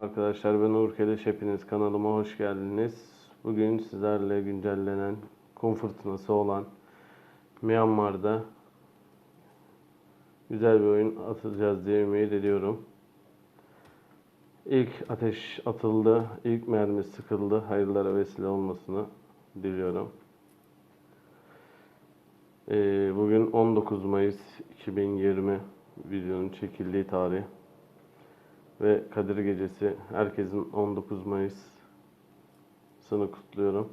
Arkadaşlar ben Uğur Keleş hepiniz kanalıma hoş geldiniz. Bugün sizlerle güncellenen kum fırtınası olan Myanmar'da güzel bir oyun atacağız diye ümit ediyorum. İlk ateş atıldı, ilk mermi sıkıldı. Hayırlara vesile olmasını diliyorum. Ee, bugün 19 Mayıs 2020 videonun çekildiği tarih ve Kadir Gecesi. Herkesin 19 Mayıs'ını kutluyorum.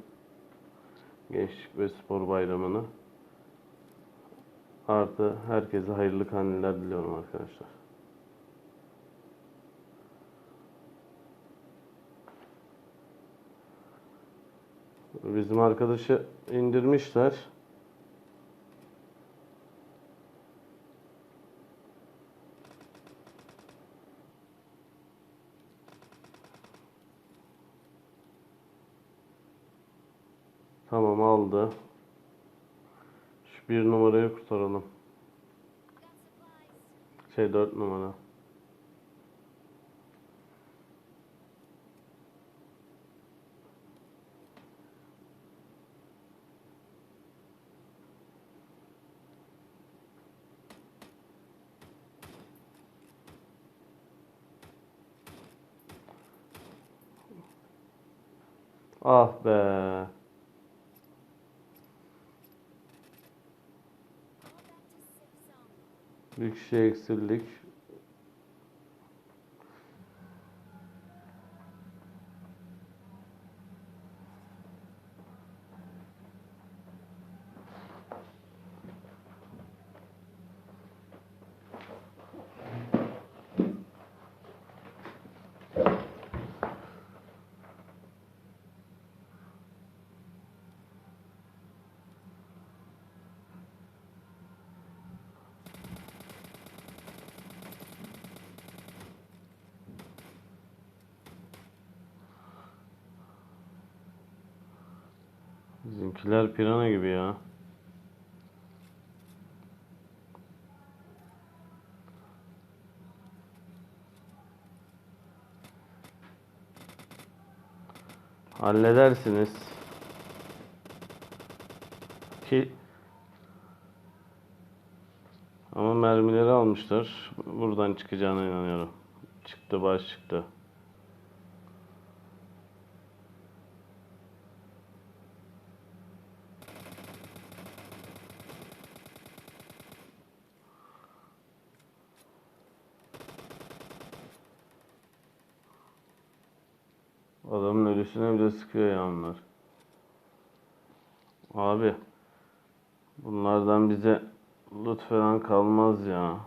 Gençlik ve Spor Bayramı'nı. Artı herkese hayırlı kandiller diliyorum arkadaşlar. Bizim arkadaşı indirmişler. Tamam aldı. Şu bir numarayı kurtaralım. Şey dört numara. Ah be. Bir kişi eksildik. Bizimkiler pirana gibi ya. Halledersiniz. Ki ama mermileri almışlar. Buradan çıkacağına inanıyorum. Çıktı baş çıktı. Adamın ölüsüne bile sıkıyor ya onlar. Abi. Bunlardan bize loot falan kalmaz ya.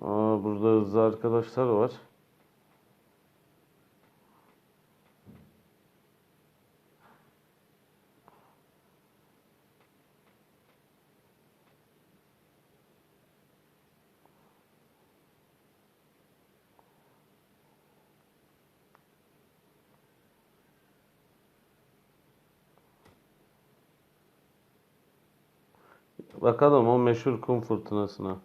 Aa, burada hızlı arkadaşlar var. Bakalım o meşhur kum fırtınasına.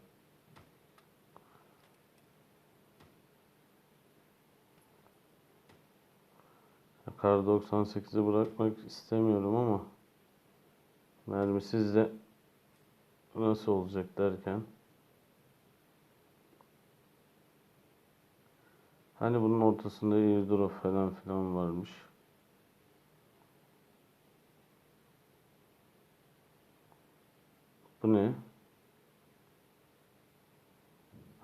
Kar 98'i bırakmak istemiyorum ama mermisiz de nasıl olacak derken hani bunun ortasında airdrop falan filan varmış. Bu ne?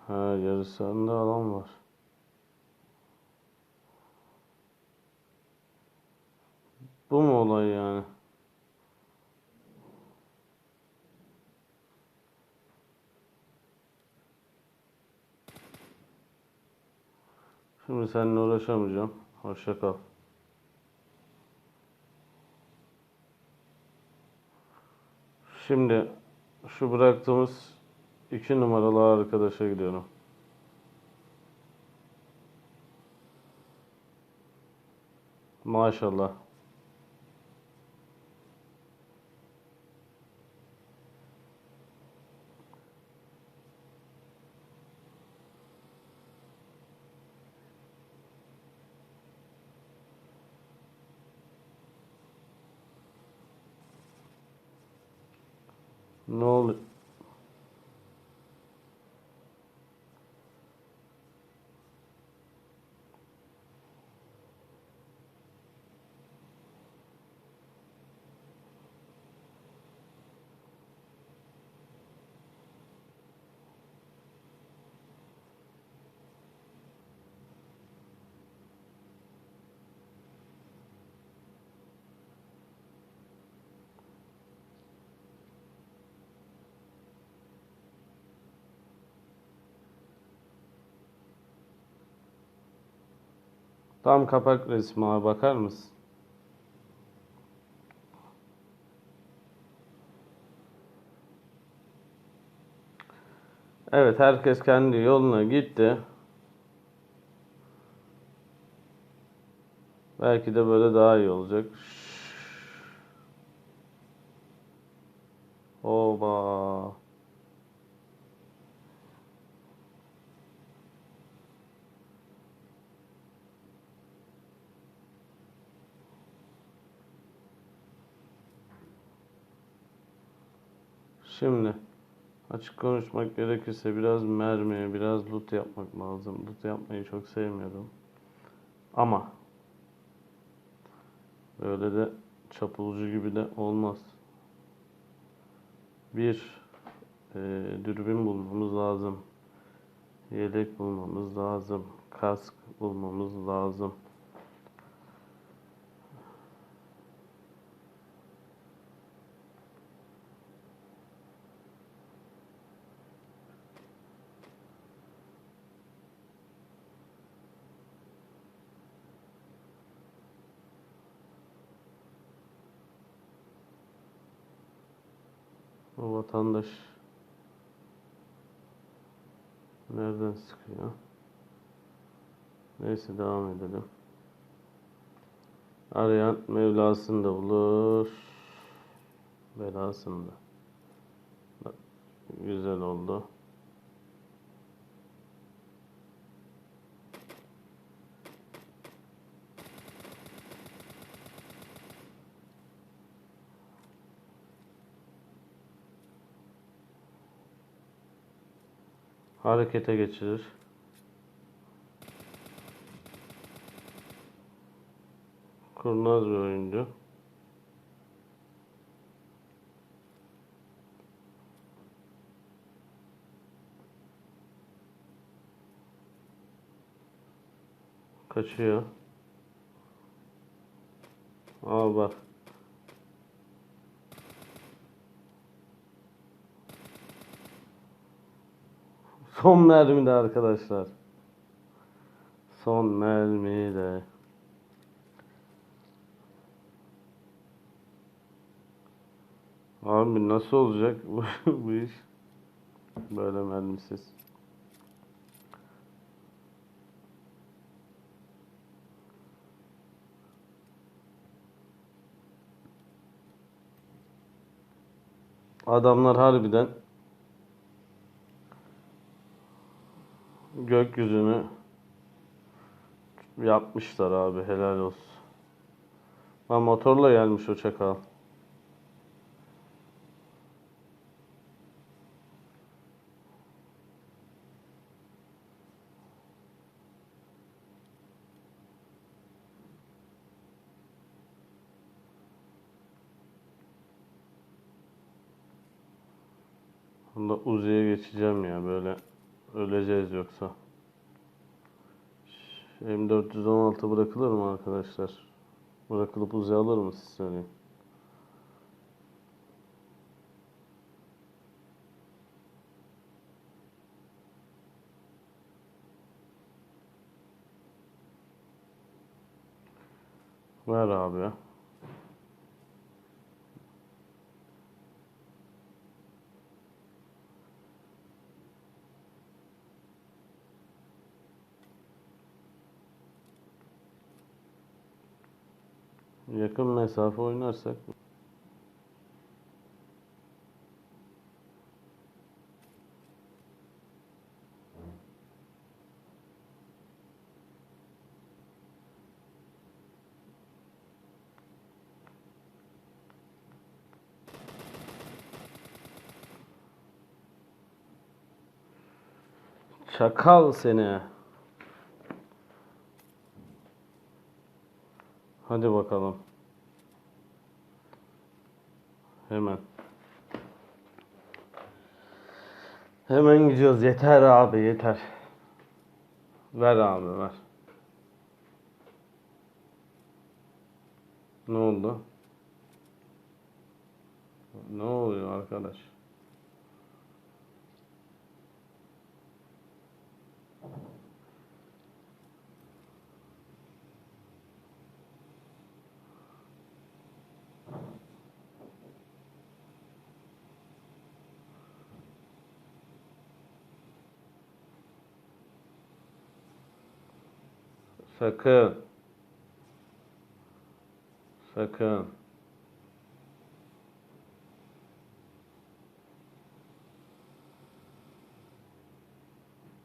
Ha yarısında alan var. Bu mu olay yani? Şimdi seninle uğraşamayacağım. Hoşça kal. Şimdi şu bıraktığımız iki numaralı arkadaşa gidiyorum. Maşallah. Tam kapak resmi abi bakar mısın? Evet herkes kendi yoluna gitti. Belki de böyle daha iyi olacak. Oba. Şimdi açık konuşmak gerekirse biraz mermi, biraz loot yapmak lazım. Loot yapmayı çok sevmiyorum. Ama böyle de çapulcu gibi de olmaz. Bir e, dürbün bulmamız lazım. Yelek bulmamız lazım. Kask bulmamız lazım. O vatandaş nereden sıkıyor? Neyse devam edelim. Arayan Mevlasını da bulur. Belasını da. Güzel oldu. Harekete geçirir. Kurnaz bir oyuncu. Kaçıyor. Aa bak. Son mermi de arkadaşlar. Son mermi de. Abi nasıl olacak bu iş? Böyle mermisiz. Adamlar harbiden gökyüzünü yapmışlar abi helal olsun. Ha motorla gelmiş o çakal. Bunda Uzi'ye geçeceğim ya böyle öleceğiz yoksa. M416 bırakılır mı arkadaşlar? Bırakılıp Uzi alır mı siz söyleyin. Ver abi ya. Yakın mesafe oynarsak Çakal seni. Hadi bakalım. Hemen. Hemen gidiyoruz. Yeter abi yeter. Ver abi ver. Ne oldu? Ne oluyor arkadaş? Sakın. Sakın.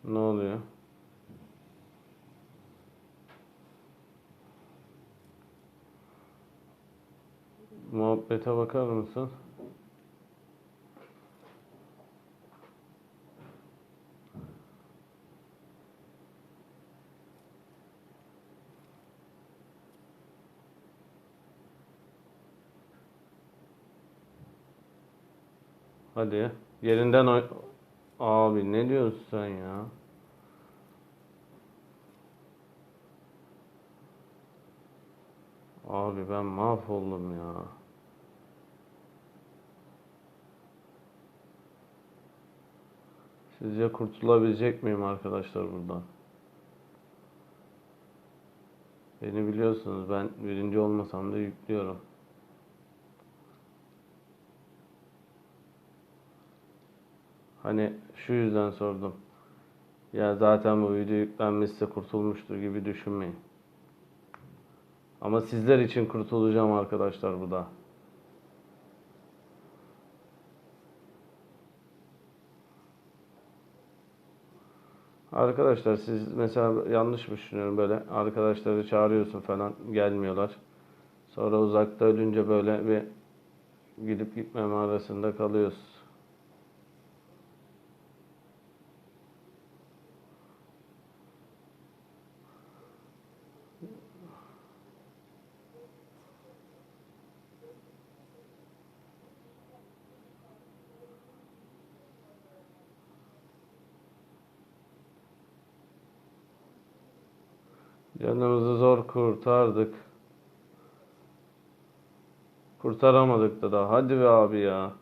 Ne oluyor? Muhabbete bakar mısın? Hadi. Yerinden oy... Abi ne diyorsun sen ya? Abi ben mahvoldum ya. Sizce kurtulabilecek miyim arkadaşlar buradan? Beni biliyorsunuz ben birinci olmasam da yüklüyorum. Hani şu yüzden sordum. Ya zaten bu video yüklenmişse kurtulmuştur gibi düşünmeyin. Ama sizler için kurtulacağım arkadaşlar burada. Arkadaşlar siz mesela yanlış düşünüyorum böyle arkadaşları çağırıyorsun falan gelmiyorlar. Sonra uzakta ölünce böyle bir gidip gitmeme arasında kalıyoruz. Canımızı zor kurtardık. Kurtaramadık da daha. Hadi be abi ya.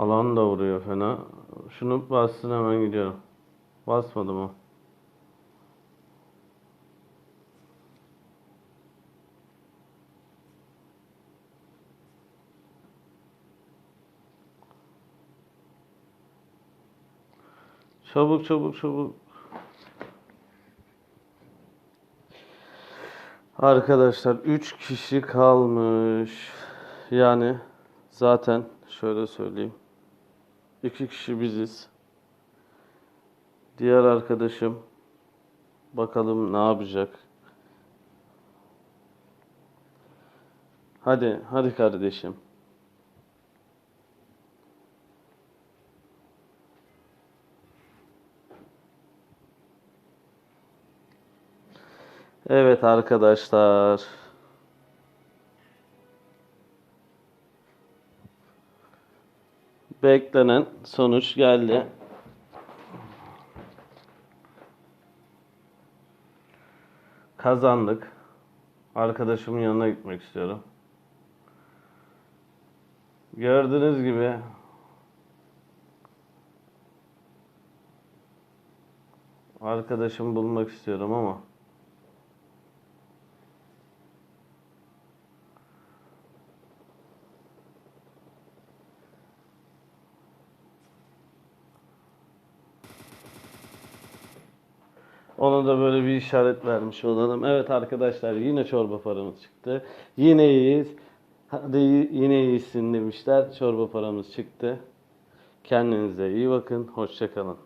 Alan da vuruyor fena. Şunu bassın hemen gidiyorum. Basmadı mı? Çabuk çabuk çabuk. Arkadaşlar 3 kişi kalmış. Yani zaten şöyle söyleyeyim. 2 kişi biziz. Diğer arkadaşım bakalım ne yapacak. Hadi, hadi kardeşim. Evet arkadaşlar. Beklenen sonuç geldi. Kazandık. Arkadaşımın yanına gitmek istiyorum. Gördüğünüz gibi arkadaşımı bulmak istiyorum ama Ona da böyle bir işaret vermiş olalım. Evet arkadaşlar yine çorba paramız çıktı. Yine iyiyiz. Hadi yine iyisin demişler. Çorba paramız çıktı. Kendinize iyi bakın. Hoşçakalın.